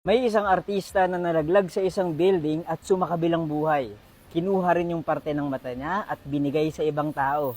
May isang artista na nalaglag sa isang building at sumakabilang buhay. Kinuha rin yung parte ng mata niya at binigay sa ibang tao.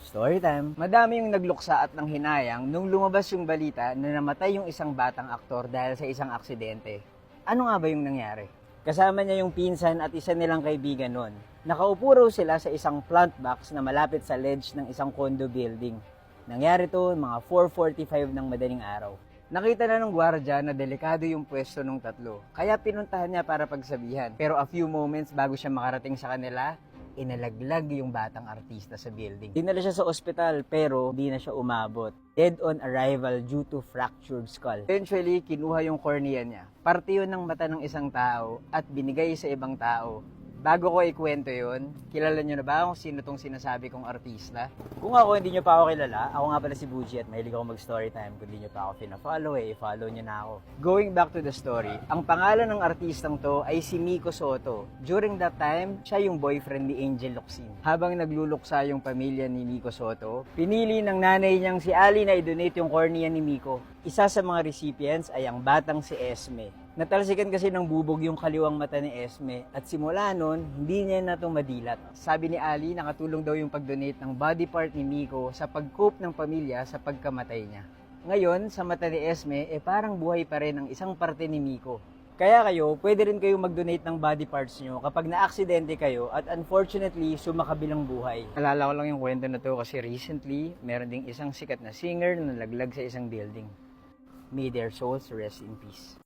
Story time. Madami yung nagluksa at ng hinayang nung lumabas yung balita na namatay yung isang batang aktor dahil sa isang aksidente. Ano nga ba yung nangyari? Kasama niya yung pinsan at isa nilang kaibigan nun. Nakaupo raw sila sa isang plant box na malapit sa ledge ng isang condo building. Nangyari to mga 4.45 ng madaling araw. Nakita na ng gwardya na delikado yung pwesto ng tatlo. Kaya pinuntahan niya para pagsabihan. Pero a few moments bago siya makarating sa kanila, inalaglag yung batang artista sa building. Dinala siya sa ospital pero di na siya umabot. Dead on arrival due to fractured skull. Eventually, kinuha yung cornea niya. Parte yun ng mata ng isang tao at binigay sa ibang tao. Bago ko ikwento yun, kilala nyo na ba kung sino tong sinasabi kong artista? Kung ako hindi nyo pa ako kilala, ako nga pala si Buji at mahilig ako mag-story time. Kung hindi nyo pa ako pina-follow eh, follow nyo na ako. Going back to the story, ang pangalan ng artistang to ay si Miko Soto. During that time, siya yung boyfriend ni Angel Locsin. Habang nagluluksa yung pamilya ni Miko Soto, pinili ng nanay niyang si Ali na i-donate yung cornea ni Miko. Isa sa mga recipients ay ang batang si Esme. Natalsikan kasi ng bubog yung kaliwang mata ni Esme at simula nun, hindi niya na madilat. Sabi ni Ali, nakatulong daw yung pag-donate ng body part ni Miko sa pag-cope ng pamilya sa pagkamatay niya. Ngayon, sa mata ni Esme, eh parang buhay pa rin ang isang parte ni Miko. Kaya kayo, pwede rin kayo mag-donate ng body parts nyo kapag na-aksidente kayo at unfortunately, sumakabilang buhay. Alala ko lang yung kwento na to kasi recently, meron ding isang sikat na singer na nalaglag sa isang building. May their souls rest in peace.